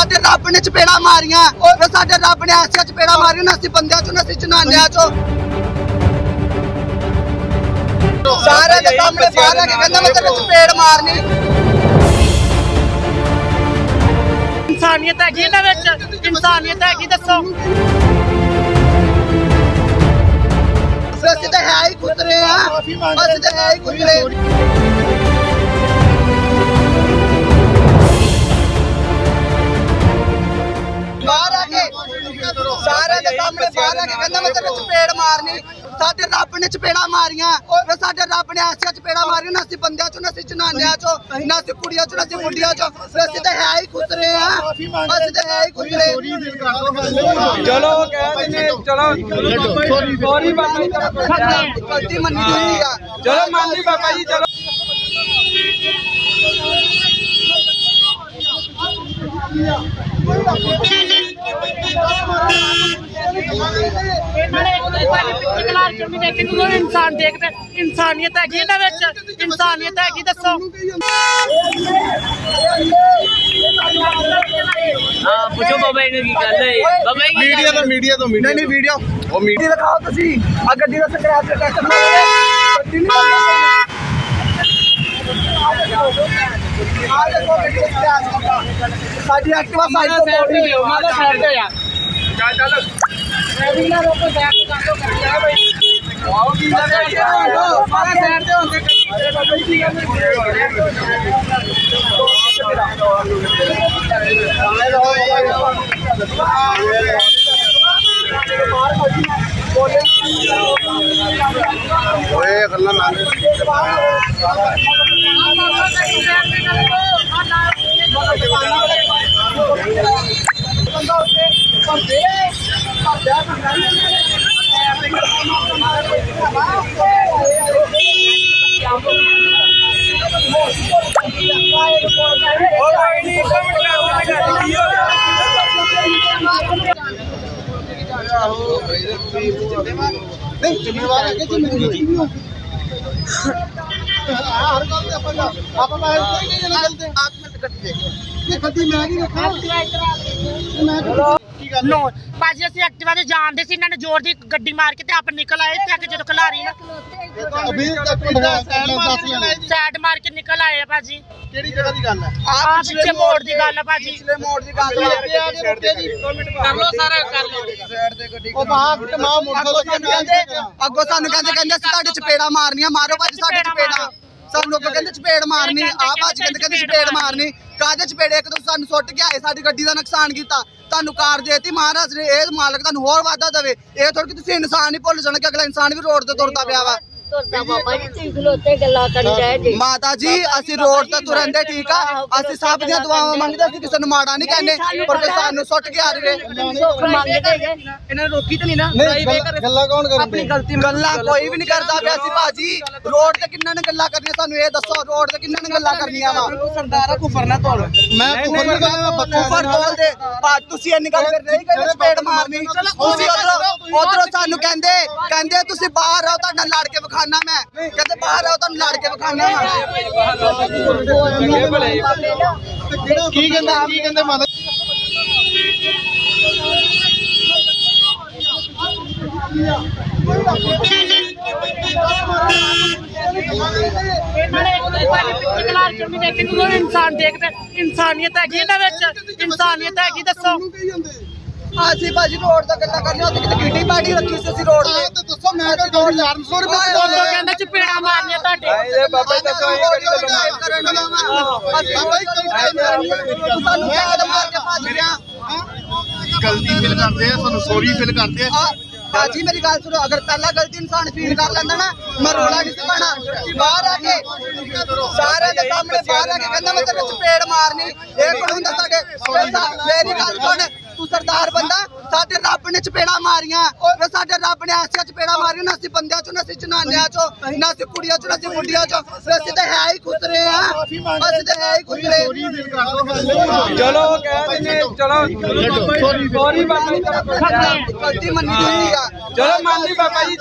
ਸਾਡੇ ਰੱਬ ਨੇ ਚਪੇੜਾ ਮਾਰੀਆਂ। ਤੇ ਸਾਡੇ ਰੱਬ ਨੇ ਐਸੀਆਂ ਚਪੇੜਾ ਮਾਰੀਆਂ ਨਾ ਅਸੀਂ ਬੰਦਿਆਂ ਚੋਂ ਨਾ ਅਸੀਂ ਜਨਾਨਿਆਂ ਚੋਂ। ਸਾਰਿਆਂ ਦੇ ਸਾਹਮਣੇ ਬਾਹਰ ਆ ਕੇ ਕਹਿੰਦਾ ਮੈਂ ਤੇਰੇ ਚਪੇੜ ਮਾਰਨੀ। ਇਨਸਾਨੀਅਤ ਹੈਗੀ ਇਹਨਾਂ ਵਿੱਚ। ਇਨਸਾਨੀਅਤ ਹੈਗੀ ਦੱਸੋ। ਅਸੀਂ ਤਾਂ ਹੈ ਹੀ ਕੁਤਰੇ ਆ। ਅਸੀਂ ਤਾਂ ਹੈ ਹੀ ਕੁਤਰੇ। ਸਾਰਿਆਂ ਦੇ ਸਾਹਮਣੇ ਬਾਹਰ ਆ ਕੇ ਕਹਿੰਦਾ ਮੈਂ ਤੇਰੇ ਚਪੇੜ ਮਾਰਨੀ ਸਾਡੇ ਰੱਬ ਨੇ ਚਪੇੜਾ ਮਾਰੀਆਂ ਤੇ ਸਾਡੇ ਰੱਬ ਨੇ ਐਸੀਆਂ ਚਪੇੜਾ ਮਾਰੀਆਂ ਨਾ ਅਸੀਂ ਬੰਦਿਆਂ ਚੋਂ ਨਾ ਅਸੀਂ ਜਨਾਨਿਆਂ ਚੋਂ ਨਾ ਅਸੀਂ ਕੁੜੀਆਂ ਚੋਂ ਨਾ ਅਸੀਂ ਮੁੰਡਿਆਂ ਚੋਂ ਤੇ ਅਸੀਂ ਤਾਂ ਹੈ ਹੀ ਕੁਤਰੇ ਆ ਅਸੀਂ ਤਾਂ ਹੈ ਹੀ ਕੁਤਰੇ ਚਲੋ ਕਹਿ ਦਿੰਦੇ ਚਲੋ ਸੌਰੀ ਬਾਬਾ ਜੀ ਗਲਤੀ ਮੰਨੀ ਹੋਈ ਆ ਚਲੋ ਮੰਨ ਲਈ ਬਾਬਾ ਜੀ ਚਲੋ ਇਹਨਾਂ ਨੇ ਇੱਕ ਦੂਜੇ ਦੀ ਪਿੱਛੇ ਕਲਾਸ ਚੋਂ ਨਹੀਂ ਦੇਖੀ ਕੋਈ ਇਨਸਾਨ ਦੇਖਦੇ ਇਨਸਾਨੀਅਤ ਹੈਗੀ ਇਹਨਾਂ ਵਿੱਚ ਇਨਸਾਨੀਅਤ ਹੈਗੀ ਦੱਸੋ ਹਾਂ ਪੁੱਛੋ ਬਾਬਾ ਇਹਨੂੰ ਕੀ ਗੱਲ ਹੈ ਬਾਬਾ ਇਹ ਕੀ ਮੀਡੀਆ ਤੋਂ ਮੀਡੀਆ ਤੋਂ ਮੀਡੀਆ ਨਹੀਂ ਵੀਡੀਓ ਉਹ ਮੀਡੀਆ ਗੱਡੀ ਦਿਖਾਓ ਤੁਸੀਂ ਆ ਗੱਡੀ ਦਾ ਸਕ੍ਰੈਚ ਤੇ ਟੈਸਟ ਮਾਰੋ ਗੱਡੀ ਨਹੀਂ ਆ ਦੇਖੋ ਗੱਡੀ ਦਾ scratch। ਸਾਡੀ ਐਕਟਿਵਾ ਸਾਈਡ ਤੋਂ ਮੋੜ ਰਹੀ ਹੈ ਮਾਦਾ ਸਾਈਡ ਤੇ ਆ। ਚੱਲ ਚੱਲ। ਡਰਾਈਵਿੰਗ ਨਾਲ ਰੋਕੋ ਬੈਕ ਕਰ ਦੋ ਗੱਡੀ ਆ ਬਈ। ਸਾਰਾ ਸਾਈਡ ਤੇ ਹੁੰਦੇ ਓਏ ਗੱਲਾਂ ਨਾ ਨਹੀਂ ਜ਼ਿੰਮੇਵਾਰ ਹੈ ਕਿ ਜ਼ਿੰਮੇਵਾਰ ਹਰ ਗੱਲ ਤੇ ਆਪਾਂ ਆਪਾਂ ਮੈਂ ਕੋਈ ਨਹੀਂ ਜਨਾ ਚਲਦੇ 8 ਮਿੰਟ ਕੱਟ ਦੇ ਇਹ ਗੱਡੀ ਮੈਂ ਨਹੀਂ ਰੱਖਾਂ ਮੈਂ ਗੱਲ ਨੋ ਭਾਜੀ ਅਸੀਂ ਐਕਟਿਵਾ ਤੇ ਜਾਣਦੇ ਸੀ ਇਹਨਾਂ ਨੇ ਜ਼ੋਰ ਦੀ ਗੱਡੀ ਮਾਰ ਕੇ ਤੇ ਆਪ ਨਿਕਲ ਆਏ ਤੇ ਕੇ ਜਦੋਂ ਖਲਾਰੀ ਨਾ ਅਭੀ ਤੱਕ ਪਿੰਡਾ ਸਾਈਡ ਮਾਰ ਕੇ ਨਿਕਲ ਆਏ ਆ ਭਾਜੀ। ਕਿਹੜੀ ਜਗ੍ਹਾ ਦੀ ਗੱਲ ਹੈ? ਆ ਪਿੱਛੇ ਮੋੜ ਦੀ ਗੱਲ ਆ ਭਾਜੀ। ਪਿਛਲੇ ਮੋੜ ਦੀ ਗੱਲ ਅੱਗੇ ਆ ਕੇ ਰੁਕੇ ਜੀ। ਕਰ ਲੋ ਸਾਰਾ ਕਰ ਲੋ ਉਹ ਬਾਹਰ ਮਾਂ ਅੱਗੋਂ ਸਾਨੂੰ ਕਹਿੰਦੇ ਅੱਗੋਂ ਸਾਨੂੰ ਕਹਿੰਦੇ ਕਹਿੰਦੇ ਅਸੀਂ ਤੁਹਾਡੇ ਚਪੇੜਾ ਮਾਰਨੀਆਂ। ਮਾਰੋ ਭਾਜੀ ਸਾਡੇ ਚਪੇੜਾ ਸਾਨੂੰ ਲੋਕ ਕਹਿੰਦੇ ਚਪੇੜ ਮਾਰਨੀ। ਆ ਭਾਜੀ ਕਹਿੰਦੇ ਕਹਿੰਦੇ ਚਪੇੜ ਮਾਰਨੀ। ਕਾਹਦੇ ਚਪੇੜੇ ਇੱਕ ਤਾਂ ਸਾਨੂੰ ਸੁੱਟ ਕੇ ਆਏ, ਸਾਡੀ ਗੱਡੀ ਦਾ ਨੁਕਸਾਨ ਕੀਤਾ। ਤੁਹਾਨੂੰ ਕਾਰ ਦੇਤੀ, ਮਹਾਰਾਜ ਨੇ ਇਹ ਮਾਲਕ ਤੁਹਾਨੂੰ ਹੋਰ ਵਾਧਾ ਦੇਵੇ। ਇਹ ਥੋੜੀ ਕਿ ਤੁਸੀਂ ਇਨਸਾਨ ਹੀ ਭੁੱਲ ਜਾਣਾ ਕਿ ਅਗਲਾ ਇਨਸਾਨ ਵੀ ਰੋਡ ਤੇ ਤੁਰਦਾ ਪਿਆ ਵਾ। ਤੁਰਦਾ ਬਾਬਾ ਜੀ ਤੁਸੀਂ ਖਲੋਤੇ ਗੱਲਾਂ ਕਰੀ ਜਾਏ ਜੀ। ਮਾਤਾ ਜੀ ਅਸੀਂ ਰੋਡ ਤੇ ਤੁਰੰਦੇ ਠੀਕ ਆ? ਅਸੀਂ ਸਭ ਦੀਆਂ ਦੁਆਵਾਂ ਮੰਗਦੇ ਅਸੀਂ ਕਿਸੇ ਨੂੰ ਮਾੜਾ ਨਹੀਂ ਕਹਿੰਦੇ ਪਰ ਜੇ ਸਾਨੂੰ ਸੁੱਟ ਕੇ ਆ ਰਹੇ ਸੁੱਖ ਮੰਗਦੇ ਜੇ ਇਹਨਾਂ ਨੇ ਰੋਕੀ ਤਾਂ ਨਹੀਂ ਨਾ ਗੱਲਾਂ ਕੌਣ ਕਰਦੇ ਆਪਣੀ ਗਲਤੀ ਗੱਲਾਂ ਕੋਈ ਵੀ ਨਹੀਂ ਕਰਦਾ ਪਿਆ ਸੀ ਭਾਜੀ। ਰੋਡ ਤੇ ਕਿੰਨਾਂ ਨੇ ਗੱਲਾਂ ਕਰਨੀਆਂ ਸਾਨੂੰ ਇਹ ਦੱਸੋ ਰੋਡ ਤੇ ਕਿੰਨਾਂ ਨੇ ਗੱਲਾਂ ਕਰਨੀਆਂ ਵਾ? ਸਰਦਾਰਾ ਕੁਫਰ ਨਾ ਤੋਲ। ਮੈਂ ਕੁਫਰ ਨਹੀਂ ਕਰਦਾ ਮੈਂ ਬੱਚਾ ਕੁਫਰ ਤੋਲ ਦੇ ਭਾ ਤੁਸੀਂ ਇੰਨੀ ਗੱਲ ਕਰ ਨਹੀਂ ਕਹਿੰਦੇ ਚਪੇੜ ਮਾਰਨੀ। ਤੁਸੀਂ ਉਧਰੋਂ ਉਧਰੋਂ ਸਾਨੂੰ ਕਹਿੰਦੇ ਕਹਿੰਦੇ ਤੁਸੀਂ ਬਾਹਰ ਆਓ ਤੁਹਾਡੇ ਲੜ ਕੇ ਵਿਖਾਣਾ ਮੈਂ। ਕਹਿੰਦੇ ਬਾਹਰ ਆਓ, ਤੁਹਾਨੂੰ ਲੜ ਕੇ ਵਿਖਾਣਾ ਕੀ ਕਹਿੰਦਾ, ਕੀ ਕਹਿੰਦੇ ਮਾਤਾ? ਇਨਸਾਨ ਦੇਖਦੇ ਇਨਸਾਨੀਅਤ ਹੈਗੀ ਇਹਨਾਂ ਵਿੱਚ। ਇਨਸਾਨੀਅਤ ਹੈਗੀ, ਦੱਸੋ। ਅਸੀਂ ਭਾਜੀ ਰੋਡ ਦਾ ਗੱਲਾਂ ਕਰਨੀਆਂ ਉੱਥੇ ਕਿਤੇ ਕਿੱਡੀ ਪਾਰਟੀ ਰੱਖੀ ਸੀ ਅਸੀਂ ਰੋਡ ਤੇ। ਤੇ ਦੱਸੋ ਮੈਂ ਦੋ ਯਾਰ ਸੌ ਰੁਪਏ ਉਦੋਂ ਕਹਿੰਦਾ ਚਪੇੜਾ ਮਾਰਨੀਆਂ ਤੁਹਾਡੇ ਇਹਦੇ ਬਾਬਾ ਜੀ ਦੱਸੋ ਇਹ ਕਿਹੜੀ ਗੱਲ ਸਾਨੂੰ ਕਿਹੜਾ ਮਾਰ ਕੇ ਭੱਜ ਗਿਆ। ਗਲਤੀ ਫੀਲ ਕਰਦੇ ਆ ਸਾਨੂੰ ਸੌਰੀ ਫੀਲ ਕਰਦੇ ਆ। ਬਾਜੀ ਮੇਰੀ ਗੱਲ ਸੁਣੋ ਅਗਰ ਪਹਿਲਾਂ ਗਲਤੀ ਇਨਸਾਨ ਫੀਲ ਕਰ ਲੈਂਦਾ ਨਾ ਮੈਂ ਰੋਲਾ ਨਹੀਂ ਸੀ ਪਾਣਾ ਬਾਹਰ ਆ ਕੇ ਸਾਰਿਆਂ ਦੇ ਸਾਹਮਣੇ ਬਾਹਰ ਆ ਕੇ ਕਹਿੰਦਾ ਮੈਂ ਤੇਰੇ ਚਪੇੜ ਮਾਰਨੀ। ਇਹ ਕੋਣ ਹੁੰਦਾ ਸਾਡੇ? ਮੇਰੀ ਗੱਲ ਸੁਣ ਤੂੰ ਸਰਦਾਰ ਬੰਦਾ ਸਾਡੇ ਰੱਬ ਨੇ ਚਪੇੜਾ ਮਾਰੀਆਂ। ਤੇ ਸਾਡੇ ਰੱਬ ਨੇ ਐਸੀਆਂ ਚਪੇੜਾ ਮਾਰੀਆਂ ਨਾ ਅਸੀਂ ਬੰਦਿਆਂ ਚੋਂ ਨਾ ਅਸੀਂ ਜਨਾਨਿਆਂ ਚੋਂ ਨਾ ਅਸੀਂ ਕੁੜੀਆਂ ਚੋਂ ਨਾ ਅਸੀਂ ਮੁੰਡਿਆਂ ਚੋਂ। ਅਸੀਂ ਤਾਂ ਹੈ ਹੀ ਖੁਸਰੇ ਆ। ਅਸੀਂ ਤਾਂ ਹੈ ਹੀ ਖੁਸਰੇ। ਚਲੋ ਕਹਿ ਦਿੰਦੇ ਚਲੋ। ਸੌਰੀ ਬਾਬਾ ਜੀ ਗਲਤੀ ਮੰਨੀ ਹੋਈ ਆ। ਚਲੋ ਮੰਨ ਲਈ ਬਾਬਾ ਜੀ।